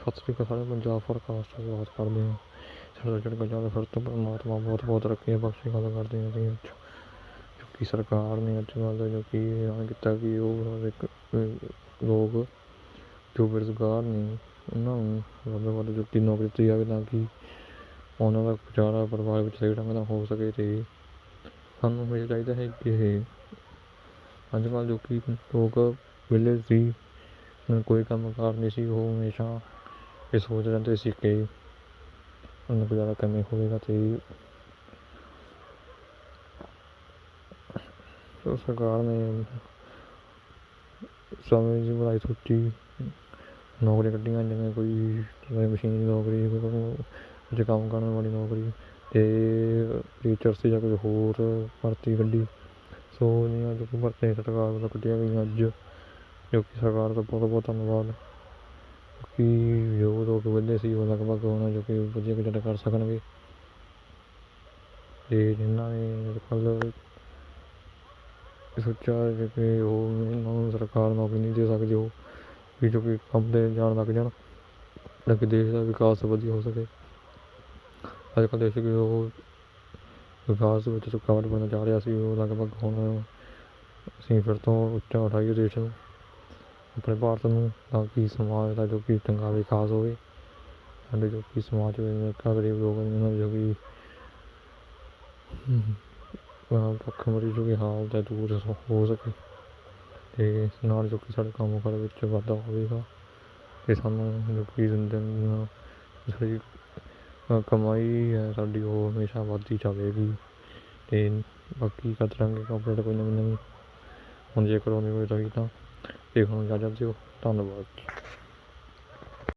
ਸਤਿ ਸ੍ਰੀ ਅਕਾਲ ਸਾਰੇ ਪੰਜਾਬ ਫੋਰਕਾਸਟ ਤੋਂ ਬਾਤ ਕਰਦੇ ਹਾਂ। ਸਾਡਾ ਜਿਹੜਾ ਪੰਜਾਬ ਫਿਰ ਤੋਂ ਪਰਮਾਤਮਾ ਬਹੁਤ ਬਹੁਤ ਰੱਖੇ ਬਖਸ਼ੇ ਗੱਲ ਕਰਦੇ ਹਾਂ ਅਸੀਂ ਜੋ ਕਿ ਸਰਕਾਰ ਨੇ ਅੱਜ ਕੱਲ੍ਹ ਜੋ ਕਿ ਐਲਾਨ ਕੀਤਾ ਕਿ ਉਹ ਇੱਕ ਲੋਕ ਜੋ ਬੇਰੁਜ਼ਗਾਰ ਨੇ, ਉਹਨਾਂ ਨੂੰ ਵੱਧ ਤੋਂ ਵੱਧ ਜੋ ਕਿ ਨੌਕਰੀ ਦਿੱਤੀ ਜਾਵੇ ਤਾਂ ਕਿ ਉਹਨਾਂ ਦਾ ਗੁਜ਼ਾਰਾ ਪਰਿਵਾਰ ਵਿੱਚ ਸਹੀ ਢੰਗ ਨਾਲ ਹੋ ਸਕੇ ਅਤੇ ਸਾਨੂੰ ਹਮੇਸ਼ਾ ਚਾਹੀਦਾ ਹੈ ਕਿ ਇਹ ਅੱਜ ਕੱਲ੍ਹ ਜੋ ਕਿ ਲੋਕ ਵਿਹਲੇ ਸੀ ਕੋਈ ਕੰਮ ਕਾਰ ਨਹੀਂ ਸੀ, ਉਹ ਹਮੇਸ਼ਾ ਇਹ ਸੋਚ ਰਹਿੰਦੇ ਸੀ ਕਿ ਉਹਨਾਂ ਜ਼ਿਆਦਾ ਕਮੀ ਹੋਵੇਗਾ ਅਤੇ ਸੋ ਸਰਕਾਰ ਨੇ ਸਮੇਂ ਦੀ ਬਣਾਈ ਸੋਚੀ, ਨੌਕਰੀਆਂ ਕੱਢੀਆਂ, ਜਿਵੇਂ ਕੋਈ ਕੋਈ ਮਸ਼ੀਨ ਦੀ ਨੌਕਰੀ, ਕੋਈ ਜੇ ਕੰਮ ਕਰਨ ਵਾਲੀ ਨੌਕਰੀ ਅਤੇ ਟੀਚਰ ਸੀ ਜਾਂ ਕੋਈ ਹੋਰ ਭਰਤੀ ਕੱਢੀ ਸੋ ਇਹਨੀਆਂ ਜੋ ਕਿ ਭਰਤੀਆਂ ਸਰਕਾਰ ਵੱਲੋਂ ਕੱਢੀਆਂ ਗਈਆਂ ਅੱਜ, ਜੋ ਕਿ ਸਰਕਾਰ ਦਾ ਬਹੁਤ ਬਹੁਤ ਧੰਨਵਾਦ। ਕਿ ਜੋ ਲੋਕ ਵਿਹਲੇ ਸੀ ਉਹ ਲਗਭਗ ਹੁਣ ਜੋ ਕਿ ਵਧੀਆ ਕਿੱਦਾਂ ਕਰ ਸਕਣਗੇ। ਅਤੇ ਜਿਨ੍ਹਾਂ ਨੇ ਅੱਜ ਕੱਲ੍ਹ ਸੋਚਿਆ ਹੈ ਕਿ ਉਹ ਇਹਨਾਂ ਨੂੰ ਸਰਕਾਰ ਨੌਕਰੀ ਨਹੀਂ ਦੇ ਸਕਦੀ, ਉਹ ਵੀ ਜੋ ਕਿ ਕੰਮ 'ਤੇ ਜਾਣ ਲੱਗ ਜਾਣ, ਤਾਂ ਕਿ ਦੇਸ਼ ਦਾ ਵਿਕਾਸ ਵਧੀਆ ਹੋ ਸਕੇ। ਅੱਜ ਕੱਲ੍ਹ ਦੇਸ਼ ਕਿ ਉਹ ਵਿਕਾਸ ਵਿੱਚ ਰੁਕਾਵਟ ਬਣਦਾ ਜਾ ਰਿਹਾ ਸੀ, ਉਹ ਲਗਭਗ ਹੁਣ ਅਸੀਂ ਫਿਰ ਤੋਂ ਉੱਚਾ ਉਠਾਈਏ ਦੇਸ਼ ਨੂੰ। ਆਪਣੇ ਭਾਰਤ ਨੂੰ ਤਾਂ ਕਿ ਸਮਾਜ ਦਾ ਜੋ ਕਿ ਚੰਗਾ ਵਿਕਾਸ ਹੋਵੇ, ਸਾਡੇ ਜੋ ਕਿ ਸਮਾਜ ਵਿੱਚ ਗਰੀਬ ਲੋਕ ਨੇ ਜੋ ਕਿ ਭੁੱਖਮਰੀ ਜੋ ਕਿ ਹਾਲਤ ਹੈ, ਦੂਰ ਹੋ- ਸਕੇ ਅਤੇ ਨਾਲ ਜੋ ਕਿ ਸਾਡੇ ਕੰਮ ਕਾਰ ਵਿੱਚ ਵਾਧਾ ਹੋਵੇਗਾ ਅਤੇ ਸਾਨੂੰ ਜੋ ਕਿ ਜ਼ਿੰਦਗੀ ਨਾਲ ਸਾਡੀ ਕਮਾਈ ਹੈ, ਸਾਡੀ ਉਹ ਹਮੇਸ਼ਾ ਵੱਧਦੀ ਜਾਵੇਗੀ ਅਤੇ ਬਾਕੀ ਕਰ ਕਰਾਂਗੇ ਕੰਪਲੀਟ ਕੋਈ ਨਵੀਂ ਨਵੀਂ ਹੁਣ ਜੇ ਕਰੋਨੀ ਕੋਈ ਰਹੀ ਤਾਂ ਦੇਖਣ ਨੂੰ ਇਜਾਜ਼ਤ ਦਿਓ ਧੰਨਵਾਦ।